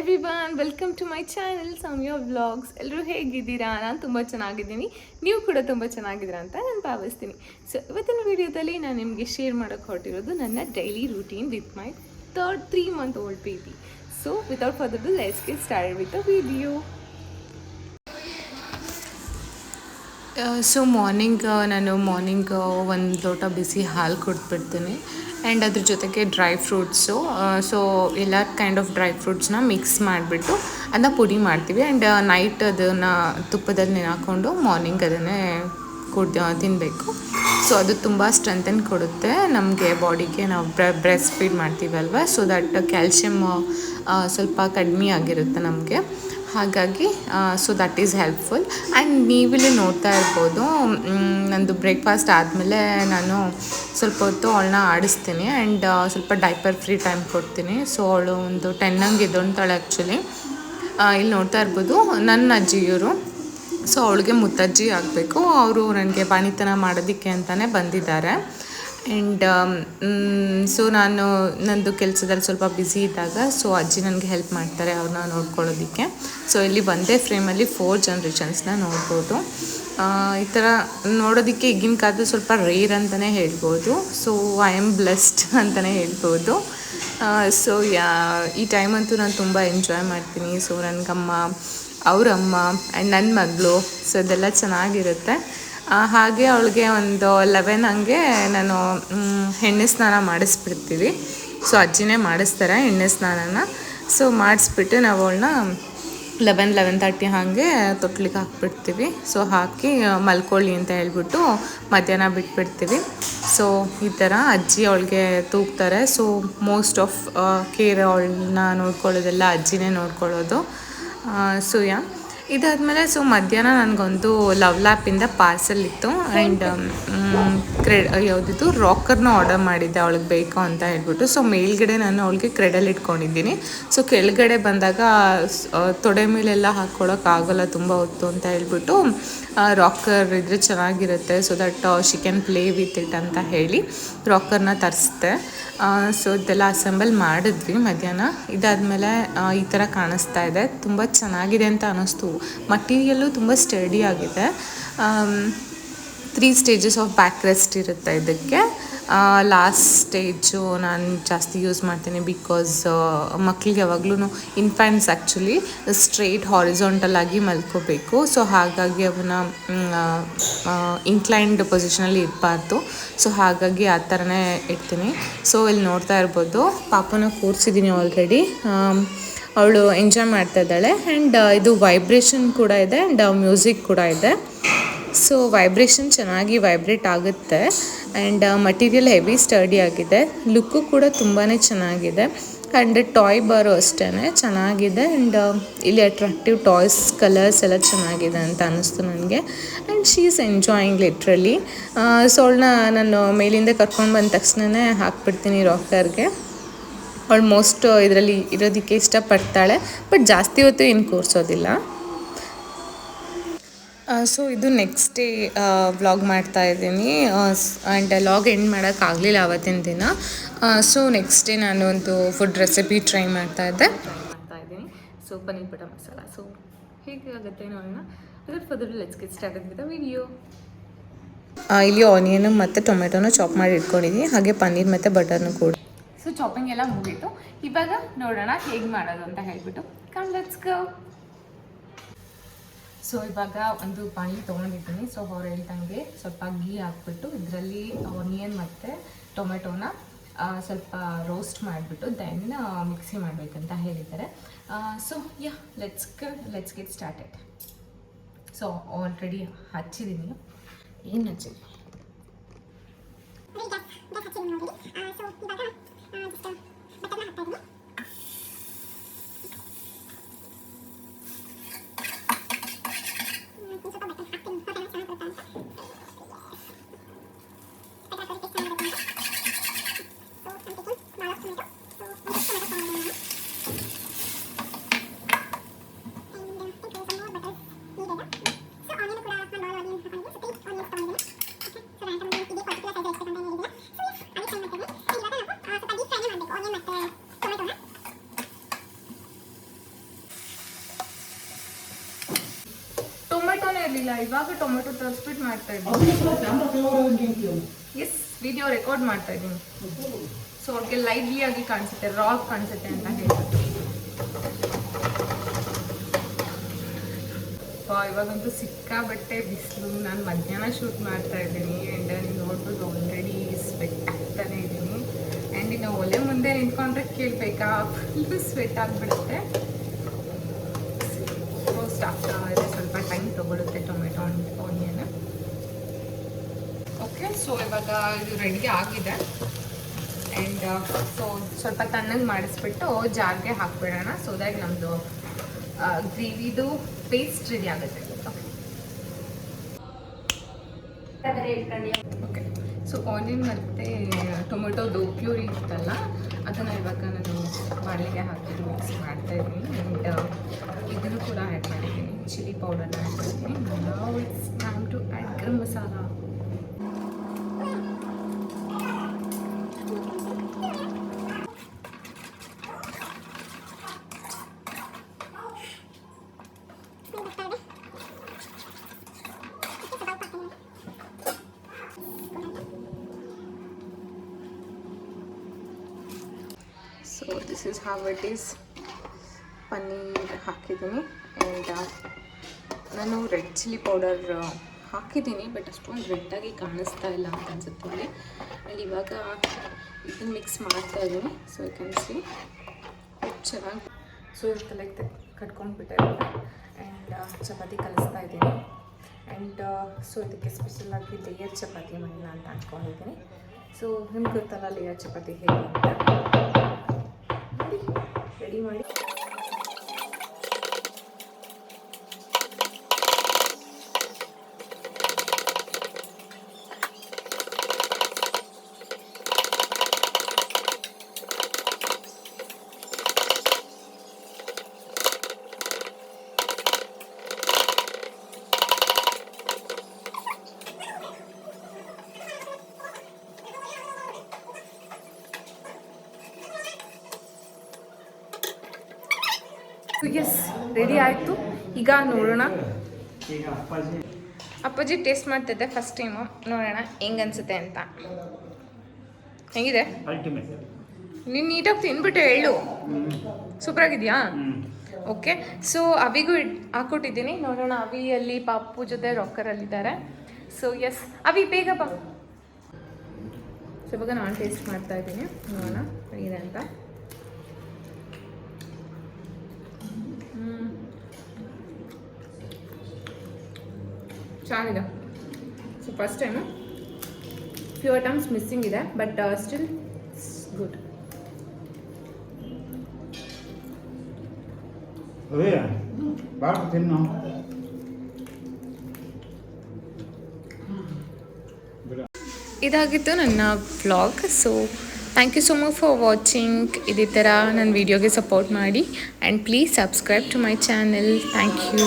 Everyone welcome to my channel Soumya vlogs ಎಲ್ಲರೂ ಹೇಗಿದ್ದೀರಾ? ನಾನು ತುಂಬ ಚೆನ್ನಾಗಿದ್ದೀನಿ. ನೀವು ಕೂಡ ತುಂಬ ಚೆನ್ನಾಗಿದ್ದೀರಾ ಅಂತ ನಾನು ಭಾವಿಸ್ತೀನಿ. ಸೊ ಇವತ್ತಿನ ವಿಡಿಯೋದಲ್ಲಿ ನಾನು ನಿಮಗೆ ಶೇರ್ ಮಾಡೋಕ್ಕೆ ಹೊರಟಿರೋದು ನನ್ನ daily routine with my third three month old baby so without further ado let's get start with a video so morning ನಾನು ಮಾರ್ನಿಂಗ್ ಒಂದು ಲೋಟ ಬಿಸಿ ಹಾಲು ಕೊಟ್ಬಿಡ್ತೀನಿ ಆ್ಯಂಡ್ ಅದ್ರ ಜೊತೆಗೆ ಡ್ರೈ ಫ್ರೂಟ್ಸು ಸೊ ಎಲ್ಲ ಕೈಂಡ್ ಆಫ್ ಡ್ರೈ ಫ್ರೂಟ್ಸ್ನ ಮಿಕ್ಸ್ ಮಾಡಿಬಿಟ್ಟು ಅದನ್ನ ಪುಡಿ ಮಾಡ್ತೀವಿ. ಆ್ಯಂಡ್ ನೈಟ್ ಅದನ್ನು ತುಪ್ಪದಲ್ಲಿ ನೆನಾಕೊಂಡು ಮಾರ್ನಿಂಗ್ ಅದನ್ನೇ ಕುಡ್ ತಿನ್ನಬೇಕು ಸೊ ಅದು ತುಂಬ ಸ್ಟ್ರೆಂಥನ್ ಕೊಡುತ್ತೆ. ನಮಗೆ ಬಾಡಿಗೆ ನಾವು ಬ್ರೆಸ್ಟ್ ಫೀಡ್ ಮಾಡ್ತೀವಲ್ವ? ಸೊ ದಟ್ ಕ್ಯಾಲ್ಶಿಯಮ್ ಸ್ವಲ್ಪ ಕಡಿಮೆ ಆಗಿರುತ್ತೆ ನಮಗೆ. ಹಾಗಾಗಿ so that is helpful and ನೀವಿಲ್ಲಿ ನೋಡ್ತಾ ಇರ್ಬೋದು ನಂದು ಬ್ರೇಕ್ಫಾಸ್ಟ್ ಆದಮೇಲೆ ನಾನು ಸ್ವಲ್ಪ ಹೊತ್ತು ಅವಳನ್ನ ಆಡಿಸ್ತೀನಿ. ಆ್ಯಂಡ್ ಸ್ವಲ್ಪ ಡೈಪರ್ ಫ್ರೀ ಟೈಮ್ ಕೊಡ್ತೀನಿ. ಸೊ ಅವಳು ಒಂದು ಟೆನ್ ಹಂಗೆ ಎದ್ದೊಳ್ತಾಳೆ ಆ್ಯಕ್ಚುಲಿ ಇಲ್ಲಿ ನೋಡ್ತಾ ಇರ್ಬೋದು, ನನ್ನ ಅಜ್ಜಿಯವರು. ಸೊ ಅವಳಿಗೆ ಮುತ್ತಜ್ಜಿ ಆಗಬೇಕು. ಅವರು ನನಗೆ ಬಾಣಿತನ ಮಾಡೋದಕ್ಕೆ ಅಂತಲೇ ಬಂದಿದ್ದಾರೆ. ಆ್ಯಂಡ್ ಸೊ ನಾನು, ನಂದು ಕೆಲಸದಲ್ಲಿ ಸ್ವಲ್ಪ ಬ್ಯುಸಿ ಇದ್ದಾಗ ಸೊ ಅಜ್ಜಿ ನನಗೆ ಹೆಲ್ಪ್ ಮಾಡ್ತಾರೆ ಅವ್ರನ್ನ ನೋಡ್ಕೊಳ್ಳೋದಕ್ಕೆ. ಸೊ ಇಲ್ಲಿ ಒಂದೇ ಫ್ರೇಮಲ್ಲಿ ಫೋರ್ ಜನ್ರೇಷನ್ಸ್ನ ನೋಡ್ಬೋದು. ಈ ಥರ ನೋಡೋದಕ್ಕೆ ಈಗಿನ ಕಾಲದಲ್ಲಿ ಸ್ವಲ್ಪ ರೇರ್ ಅಂತಲೇ ಹೇಳ್ಬೋದು. ಸೊ ಐ ಆಮ್ ಬ್ಲೆಸ್ಡ್ ಅಂತಲೇ ಹೇಳ್ಬೋದು. ಸೊ ಯಾ ಈ ಟೈಮಂತೂ ನಾನು ತುಂಬ ಎಂಜಾಯ್ ಮಾಡ್ತೀನಿ. ಸೊ ನನಗಮ್ಮ, ಅವರಮ್ಮ ಆ್ಯಂಡ್ ನನ್ನ ಮಗಳು ಸೊ ಅದೆಲ್ಲ ಚೆನ್ನಾಗಿರುತ್ತೆ. ಹಾಗೆ ಅವಳಿಗೆ ಒಂದು ಲೆವೆನ್ ಹಂಗೆ ನಾನು ಎಣ್ಣೆ ಸ್ನಾನ ಮಾಡಿಸ್ಬಿಡ್ತೀವಿ. ಸೊ ಅಜ್ಜಿನೇ ಮಾಡಿಸ್ತಾರೆ ಎಣ್ಣೆ ಸ್ನಾನನ. ಸೊ ಮಾಡಿಸ್ಬಿಟ್ಟು ನಾವು ಅವಳನ್ನ ಲೆವೆನ್ ಲೆವೆನ್ ತರ್ಟಿ ಹಾಗೆ ತೊಟ್ಲಿಗೆ ಹಾಕ್ಬಿಡ್ತೀವಿ. ಸೊ ಹಾಕಿ ಮಲ್ಕೊಳ್ಳಿ ಅಂತ ಹೇಳ್ಬಿಟ್ಟು ಮಧ್ಯಾಹ್ನ ಬಿಟ್ಬಿಡ್ತೀವಿ. ಸೊ ಈ ಥರ ಅಜ್ಜಿ ಅವಳಿಗೆ ತೂಗ್ತಾರೆ. ಸೊ ಮೋಸ್ಟ್ ಆಫ್ ಕೇರ್ ಅವಳನ್ನ ನೋಡ್ಕೊಳ್ಳೋದೆಲ್ಲ ಅಜ್ಜಿನೇ ನೋಡ್ಕೊಳ್ಳೋದು. ಸೊ ಯಾ ಇದಾದಮೇಲೆ ಸೊ ಮಧ್ಯಾಹ್ನ ನನಗೊಂದು ಲವ್ ಲ್ಯಾಪಿಂದ ಪಾರ್ಸಲ್ ಇತ್ತು ಆ್ಯಂಡ್ ಕ್ರೆಡ್ ಯಾವುದಿತ್ತು ರಾಕರ್ನ ಆರ್ಡರ್ ಮಾಡಿದ್ದೆ ಅವಳಿಗೆ ಬೇಕು ಅಂತ ಹೇಳ್ಬಿಟ್ಟು. ಸೊ ಮೇಲ್ಗಡೆ ನಾನು ಅವಳಿಗೆ ಕ್ರೆಡಲ್ ಇಟ್ಕೊಂಡಿದ್ದೀನಿ. ಸೊ ಕೆಳಗಡೆ ಬಂದಾಗ ತೊಡೆ ಮೇಲೆಲ್ಲ ಹಾಕ್ಕೊಳಕ್ಕಾಗಲ್ಲ ತುಂಬ ಹೊತ್ತು ಅಂತ ಹೇಳ್ಬಿಟ್ಟು ರಾಕರ್ ಇದ್ರೆ ಚೆನ್ನಾಗಿರುತ್ತೆ so that she can play with it ಅಂತ ಹೇಳಿ ರಾಕರ್ನ ತರಿಸ್ದೆ ಸೊ ಇದೆಲ್ಲ ಅಸೆಂಬಲ್ ಮಾಡಿದ್ವಿ ಮಧ್ಯಾಹ್ನ. ಇದಾದಮೇಲೆ ಈ ಥರ ಕಾಣಿಸ್ತಾ ಇದೆ. ತುಂಬ ಚೆನ್ನಾಗಿದೆ ಅಂತ ಅನ್ನಿಸ್ತು ಮಟೀರಿಯಲ್ಲು ತುಂಬ ಸ್ಟಡಿ ಆಗಿದೆ. Three stages of back rest ಇರುತ್ತೆ ಇದಕ್ಕೆ. ಲಾಸ್ಟ್ ಸ್ಟೇಜು ನಾನು ಜಾಸ್ತಿ ಯೂಸ್ ಮಾಡ್ತೀನಿ ಬಿಕಾಸ್ ಮಕ್ಕಳಿಗೆ ಯಾವಾಗಲೂ ಇನ್ಫ್ಯಾಂಟ್ಸ್ ಆ್ಯಕ್ಚುಲಿ ಸ್ಟ್ರೇಟ್ ಹಾರಿಜಾಂಟಲ್ ಆಗಿ ಮಲ್ಕೋಬೇಕು. ಸೊ ಹಾಗಾಗಿ ಅವನ್ನ ಇನ್ಕ್ಲೈನ್ಡ್ ಪೊಸಿಷನಲ್ಲಿ ಇರಬಾರ್ದು. ಸೊ ಹಾಗಾಗಿ ಆ ಥರನೇ ಇಡ್ತೀನಿ. ಸೊ ಇಲ್ಲಿ ನೋಡ್ತಾ ಇರ್ಬೋದು. ಪಾಪನ ಕೂರಿಸಿದ್ದೀನಿ ಆಲ್ರೆಡಿ ಅವಳು ಎಂಜಾಯ್ ಮಾಡ್ತಾ ಇದ್ದಾಳೆ. ಆ್ಯಂಡ್ ಇದು ವೈಬ್ರೇಷನ್ ಕೂಡ ಇದೆ ಆ್ಯಂಡ್ ಮ್ಯೂಸಿಕ್ ಕೂಡ ಇದೆ. ಸೊ ವೈಬ್ರೇಷನ್ ಚೆನ್ನಾಗಿ ವೈಬ್ರೇಟ್ ಆಗುತ್ತೆ. ಆ್ಯಂಡ್ ಮಟೀರಿಯಲ್ ಹೆವಿ ಸ್ಟಡಿ ಆಗಿದೆ. ಲುಕ್ಕು ಕೂಡ ತುಂಬಾ ಚೆನ್ನಾಗಿದೆ. ಆ್ಯಂಡ್ ಟಾಯ್ ಬಾರು ಅಷ್ಟೇ ಚೆನ್ನಾಗಿದೆ. ಆ್ಯಂಡ್ ಇಲ್ಲಿ ಅಟ್ರಾಕ್ಟಿವ್ ಟಾಯ್ಸ್ ಕಲರ್ಸ್ ಎಲ್ಲ ಚೆನ್ನಾಗಿದೆ ಅಂತ ಅನ್ನಿಸ್ತು ನನಗೆ. And she is enjoying literally so ಅವಳನ್ನ ನಾನು ಮೇಲಿಂದ ಕರ್ಕೊಂಡು ಬಂದ ತಕ್ಷಣವೇ ಹಾಕ್ಬಿಡ್ತೀನಿ ರಾಕರ್ಗೆ ಅವಳು ಮೋಸ್ಟ್ ಇದರಲ್ಲಿ ಇರೋದಕ್ಕೆ ಇಷ್ಟಪಡ್ತಾಳೆ ಬಟ್ ಜಾಸ್ತಿ ಹೊತ್ತು ಏನು ಕೂರಿಸೋದಿಲ್ಲ. ಸೊ ಇದು ನೆಕ್ಸ್ಟ್ ಡೇ ವ್ಲಾಗ್ ಮಾಡ್ತಾ ಇದ್ದೀನಿ. ಆ್ಯಂಡ್ ಲಾಗ್ ಎಂಡ್ ಮಾಡೋಕ್ಕಾಗಲಿಲ್ಲ ಆವತ್ತಿನ ದಿನ. ಸೊ ನೆಕ್ಸ್ಟ್ ಡೇ ನಾನು ಒಂದು ಫುಡ್ ರೆಸಿಪಿ ಟ್ರೈ ಮಾಡ್ತಾ ಇದ್ದೆ. ಮಾಡ್ತಾ ಇದ್ದೀನಿ. So paneer butter masala. So ಹೀಗೆ ಆಗುತ್ತೆ ನೋಡೋಣ. Let's get start with video ಇಲ್ಲಿ ಆನಿಯನ್ ಮತ್ತು ಟೊಮೆಟೊನ ಚಾಪ್ ಮಾಡಿ ಇಟ್ಕೊಂಡಿದ್ದೀನಿ. ಹಾಗೆ ಪನ್ನೀರ್ ಮತ್ತು ಬಟರ್ನು ಕೂಡ. ಸೊ ಚಾಪಿಂಗ್ ಎಲ್ಲ ಮುಗೀತು. ಇವಾಗ ನೋಡೋಣ ಹೇಗೆ ಮಾಡೋದು ಅಂತ ಹೇಳ್ಬಿಟ್ಟು. ಕಮ್ ಲೆಟ್ಸ್ ಗೋ ಸೊ ಇವಾಗ ಒಂದು ಪಾನಿ ತೊಗೊಂಡಿದ್ದೀನಿ. ಸೊ ಅವ್ರು ಹೇಳ್ದಂಗೆ ಸ್ವಲ್ಪ ಗೀ ಹಾಕ್ಬಿಟ್ಟು ಇದರಲ್ಲಿ ಆನಿಯನ್ ಮತ್ತು ಟೊಮೆಟೊನ ಸ್ವಲ್ಪ ರೋಸ್ಟ್ ಮಾಡಿಬಿಟ್ಟು ದೆನ್ ಮಿಕ್ಸಿ ಮಾಡಬೇಕಂತ ಹೇಳಿದ್ದಾರೆ. So yeah let's let's get started so already ಹಚ್ಚಿದ್ದೀನಿ. ಏನು ಹಚ್ಚಿದ್ದೀನಿ 아, 됐어요. 맞다고 할까, 이거? ಇವಾಗ ಟೊಮೆಟೊ ತರಿಸ್ಬಿಟ್ಟು ಮಾಡ್ತಾ ಇದ್ದೀನಿ. ಎಸ್ ವಿಡಿಯೋ ರೆಕಾರ್ಡ್ ಮಾಡ್ತಾ ಇದ್ದೀನಿ. ಸೊ ಅವ್ರಿಗೆ ಲೈವ್ಲಿ ಆಗಿ ಕಾಣಿಸುತ್ತೆ ರಾಕ್ ಕಾಣಿಸುತ್ತೆ ಅಂತ ಹೇಳ್ಬಿಟ್ಟು. ಇವಾಗಂತೂ ಸಿಕ್ಕಾಬಟ್ಟೆ ಬಿಸಿಲು. ನಾನು ಮಧ್ಯಾಹ್ನ ಶೂಟ್ ಮಾಡ್ತಾ ಇದ್ದೀನಿ ಆ್ಯಂಡ್ ನೀವು ನೋಡ್ಬೋದು ಆಲ್ರೆಡಿ ಸ್ವೆಟ್ ಆಗ್ತಾನೆ ಇದ್ದೀನಿ. ಆ್ಯಂಡ್ ಇನ್ನು ಒಲೆ ಮುಂದೆ ನಿಂತ್ಕೊಂಡ್ರೆ ಕೇಳಬೇಕಾ? ಫುಲ್ ಸ್ವೆಟ್ ಆಗಿಬಿಡುತ್ತೆ. ರೋಸ್ಟ್ ಆಗ್ತಾ ಇದೆ ಸ್ವಲ್ಪ ಟೈಮ್ ತೊಗೊಳುತ್ತೆ ಟೊಮೆಟೊ ಆನಿಯನ್ ಓಕೆ ಸೊ ಇವಾಗ ಇದು ರೆಡಿ ಆಗಿದೆ. ಆ್ಯಂಡ್ ಸೊ ಸ್ವಲ್ಪ ತಣ್ಣಗೆ ಮಾಡಿಸ್ಬಿಟ್ಟು ಜಾರ್ಗೆ ಹಾಕ್ಬಿಡೋಣ. ಸೊ ದ್ಯಾಟ್ ನಮ್ಮದು ಗ್ರೇವಿದು ಪೇಸ್ಟ್ ರೆಡಿ ಆಗುತ್ತೆ. ಓಕೆ ಸೊ ಆನಿಯನ್ ಮತ್ತು ಟೊಮೆಟೊದು ಪ್ಯೂರಿ ಇತ್ತಲ್ಲ ಅದನ್ನು ಇವಾಗ ನಾನು ಬಾಣಲೆಗೆ ಹಾಕಿದ್ದು ಮಿಕ್ಸ್ ಮಾಡ್ತಾ ಇದ್ದೀನಿ. ಆ್ಯಂಡ್ ಇದನ್ನು ಕೂಡ ಆ್ಯಡ್ ಮಾಡಿದ್ದೀನಿ. ಚಿಲ್ಲಿ ಪೌಡರ್ನ ಆ್ಯಡ್ ಮಾಡಿದ್ದೀನಿ ನಾವು it's to add garam masala so this is how it is paneer ಹಾಕಿದ್ದೀನಿ ಆ್ಯಂಡ್ ನಾನು ರೆಡ್ ಚಿಲ್ಲಿ ಪೌಡರ್ ಹಾಕಿದ್ದೀನಿ ಬಟ್ ಅಷ್ಟೊಂದು ರೆಡ್ಡಾಗಿ ಕಾಣಿಸ್ತಾ ಇಲ್ಲ ಅಂತ ಅನ್ಸುತ್ತೆ ಅಲ್ಲಿ ಆ್ಯಂಡ್ ಇವಾಗ ಇದನ್ನು ಮಿಕ್ಸ್ ಮಾಡ್ತಾ ಇದ್ದೀನಿ ಸೊ ಸಿ ಚೆನ್ನಾಗಿ ಸೊ ಇವತ್ತು ಲೈಕ್ ಕಟ್ಕೊಂಡ್ಬಿಟ್ಟೆ ಆ್ಯಂಡ್ ಚಪಾತಿ ಕಲಿಸ್ತಾ ಇದ್ದೀನಿ. ಆ್ಯಂಡ್ ಸೊ ಇದಕ್ಕೆ ಸ್ಪೆಷಲಾಗಿ ಲೇಯರ್ ಚಪಾತಿ ಮಾಡೋಣ ಅಂತ ಅಂದ್ಕೊಂಡಿದ್ದೀನಿ ಸೊ ನಿಮ್ಗೆ ಗೊತ್ತಲ್ಲ ಲೇಯರ್ ಚಪಾತಿ ಹೇಗೆ ಅಂತ. ರೆಡಿ ಮಾಡಿ ಎಸ್ ರೆಡಿ ಆಯಿತು. ಈಗ ನೋಡೋಣ. ಅಪ್ಪಾಜಿ ಟೇಸ್ಟ್ ಮಾಡ್ತಿದ್ದೆ ಫಸ್ಟ್ ಟೈಮು ನೋಡೋಣ ಹೆಂಗೆ ಅನ್ಸುತ್ತೆ ಅಂತ. ಹೆಂಗಿದೆ? ನೀನು ನೀಟಾಗಿ ತಿನ್ಬಿಟ್ಟು ಹೇಳು. ಸೂಪರಾಗಿದೆಯಾ ಓಕೆ ಸೊ ಅವಿಗೂ ಹಾಕ್ಕೊಟ್ಟಿದ್ದೀನಿ ನೋಡೋಣ ಅವಿಯಲ್ಲಿ ಪಾಪು ಜೊತೆ ರೊಕ್ಕರಲ್ಲಿದ್ದಾರೆ ಸೊ ಎಸ್ ಅವಿ ಬೇಗ ಬಾ. ಸೊ ಇವಾಗ ನಾನು ಟೇಸ್ಟ್ ಮಾಡ್ತಾ ಇದ್ದೀನಿ. ನೋಡೋಣ ಹೇಗಿದೆ ಅಂತ. ಚೆನ್ನಾಗಿದೆ. So first time few items missing ಇದೆ ಬಟ್ ಸ್ಟಿಲ್ ಗುಡ್ ತಿನ್ನು. ಇದಾಗಿತ್ತು ನನ್ನ blog so thank you so much for watching ಇದೇ ಥರ ನನ್ನ ವೀಡಿಯೋಗೆ ಸಪೋರ್ಟ್ ಮಾಡಿ and please subscribe to my channel thank you